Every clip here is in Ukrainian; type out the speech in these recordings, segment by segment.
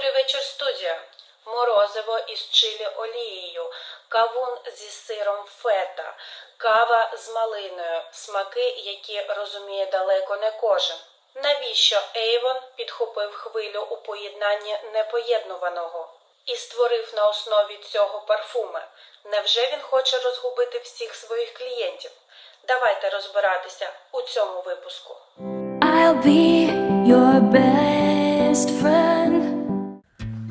Добрий вечір, студія. Морозиво із чилі олією, кавун зі сиром фета, кава з малиною, смаки, які розуміє далеко не кожен. Навіщо Ейвон підхопив хвилю у поєднанні непоєднуваного і створив на основі цього парфуми? Невже він хоче розгубити всіх своїх клієнтів? Давайте розбиратися у цьому випуску. I'll be your best friend.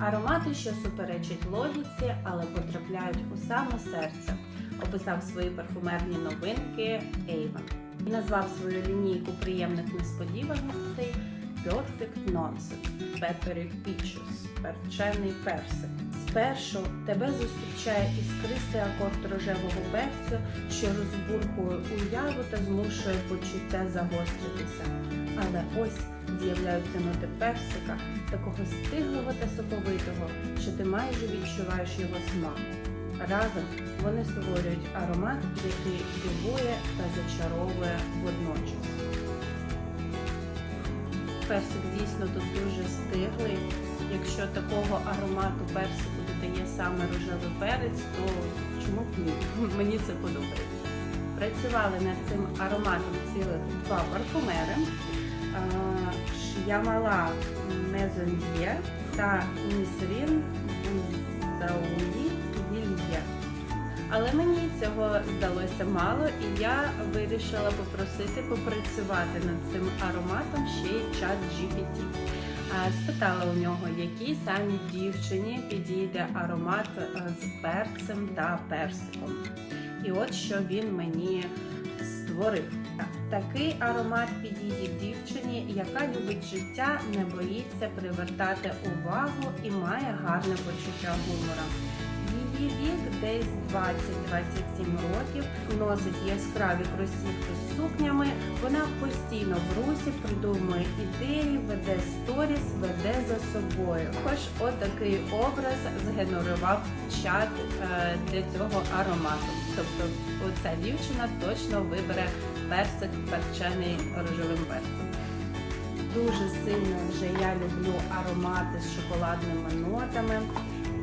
Аромати, що суперечать логіці, але потрапляють у саме серце, описав свої парфумерні новинки Avon. І назвав свою лінійку приємних несподіваностей Perfect Nonsense Peppery Peaches перчений персик. Спершу тебе зустрічає іскристий акорд рожевого перцю, що розбурхує уяву та змушує почуття загостритися. Але ось з'являються ноти персика, такого стиглого та соковитого, що ти майже відчуваєш його смак. Разом вони створюють аромат, який дивує та зачаровує водночас. Персик дійсно тут дуже стиглий. Якщо такого аромату персику додає саме рожевий перець, то чому б ні? Мені це подобається. Працювали над цим ароматом цілих два парфумери. Е, Ш'ямала Мезон'є та Нісрін Бузауї Вільє. Але мені цього здалося мало, і я вирішила попросити попрацювати над цим ароматом ще й чат GPT. Спитала у нього, якій самій дівчині підійде аромат е, з перцем та персиком. І от що він мені створив. Такий аромат підійде дівчині, яка любить життя, не боїться привертати увагу і має гарне почуття гумора. Її вік десь 20-27 років, носить яскраві кросівки з сукнями. Вона постійно в русі придумує ідеї, веде сторіс, веде за собою. Хоч отакий образ згенерував чат е, для цього аромату. Тобто, оця дівчина точно вибере персик перчений рожевим перцем. Дуже сильно вже я люблю аромати з шоколадними нотами.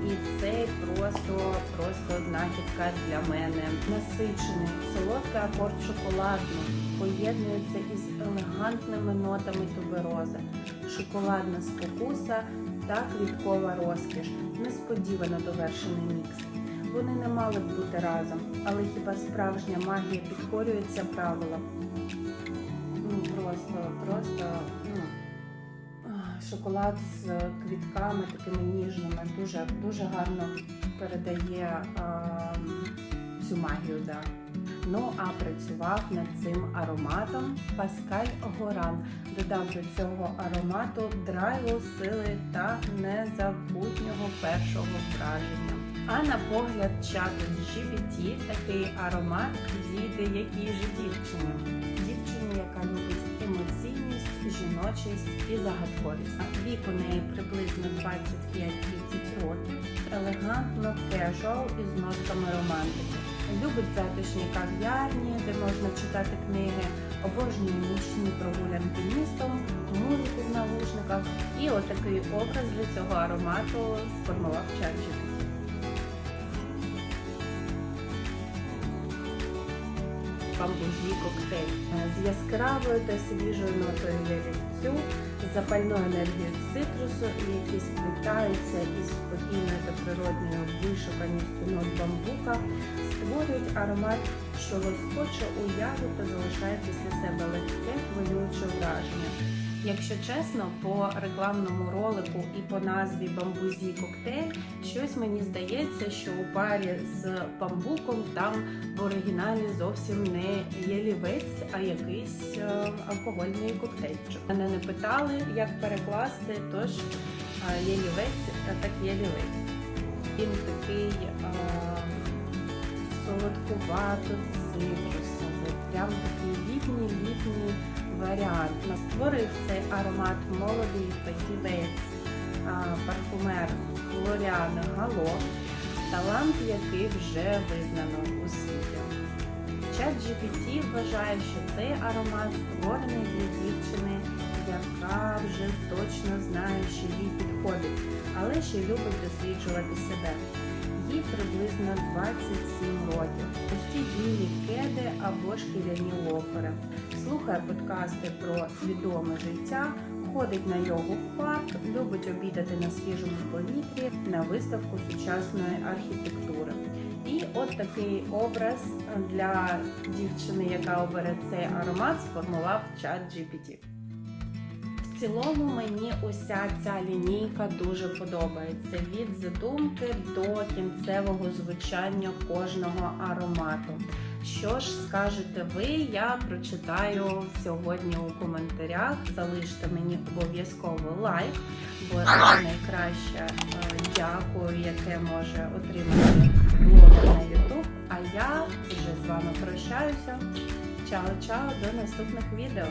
І цей просто просто знахідка для мене. Насичений, солодкий акорд шоколадний поєднується із елегантними нотами туберози, шоколадна спокуса та квіткова розкіш. Несподівано довершений мікс. Вони не мали б бути разом, але хіба справжня магія підкорюється правилам? Ну просто, просто, ну шоколад з квітками такими ніжними дуже дуже гарно передає а, цю магію. Да. Ну а працював над цим ароматом Паскаль Горан. Додав до цього аромату драйву, сили та незабутнього першого враження. А на погляд чату GPT такий аромат підійде якій же дівчині. Дівчині, яка любить емоційність, жіночість і загадковість. Вік у неї приблизно 25-30 років, елегантно кежуал із нотками романтики. Любить затишні кав'ярні, де можна читати книги, обожнює нічні прогулянки містом, музику в навушниках. І отакий образ для цього аромату сформував чат. Бамбузі коктейль з яскравою та свіжою нотою ялівцю, запальною енергією цитрусу, які сплітаються із спокійною та природньою вишуканістю нот бамбука, створюють аромат, що лоскоче уяву та залишає після себе легке хвилююче враження. Якщо чесно, по рекламному ролику і по назві бамбузі коктейль, щось мені здається, що у парі з бамбуком там в оригіналі зовсім не ялівець, а якийсь е, алкогольний коктейльчик. Мене не питали, як перекласти, тож е, ялівець так ялівець. Він такий е, солодкувато цитрусовий, прям такий літній літній варіант. Створив цей аромат молодий фахівець, парфумер Флоріан Гало, талант який вже визнано у світі. Чат GPT вважає, що цей аромат створений для дівчини, яка вже точно знає, що їй підходить але ще любить досліджувати себе. Їй приблизно 27 років. Пусті білі кеди або шкіряні лофери. Слухає подкасти про свідоме життя, ходить на йогу в парк, любить обідати на свіжому повітрі на виставку сучасної архітектури. І от такий образ для дівчини, яка обере цей аромат, сформував чат GPT. В цілому мені уся ця лінійка дуже подобається від задумки до кінцевого звучання кожного аромату. Що ж скажете ви? Я прочитаю сьогодні у коментарях. Залиште мені обов'язково лайк, бо це найкраще е, дякую, яке може отримати блогер на YouTube. А я вже з вами прощаюся. Чао-чао, до наступних відео.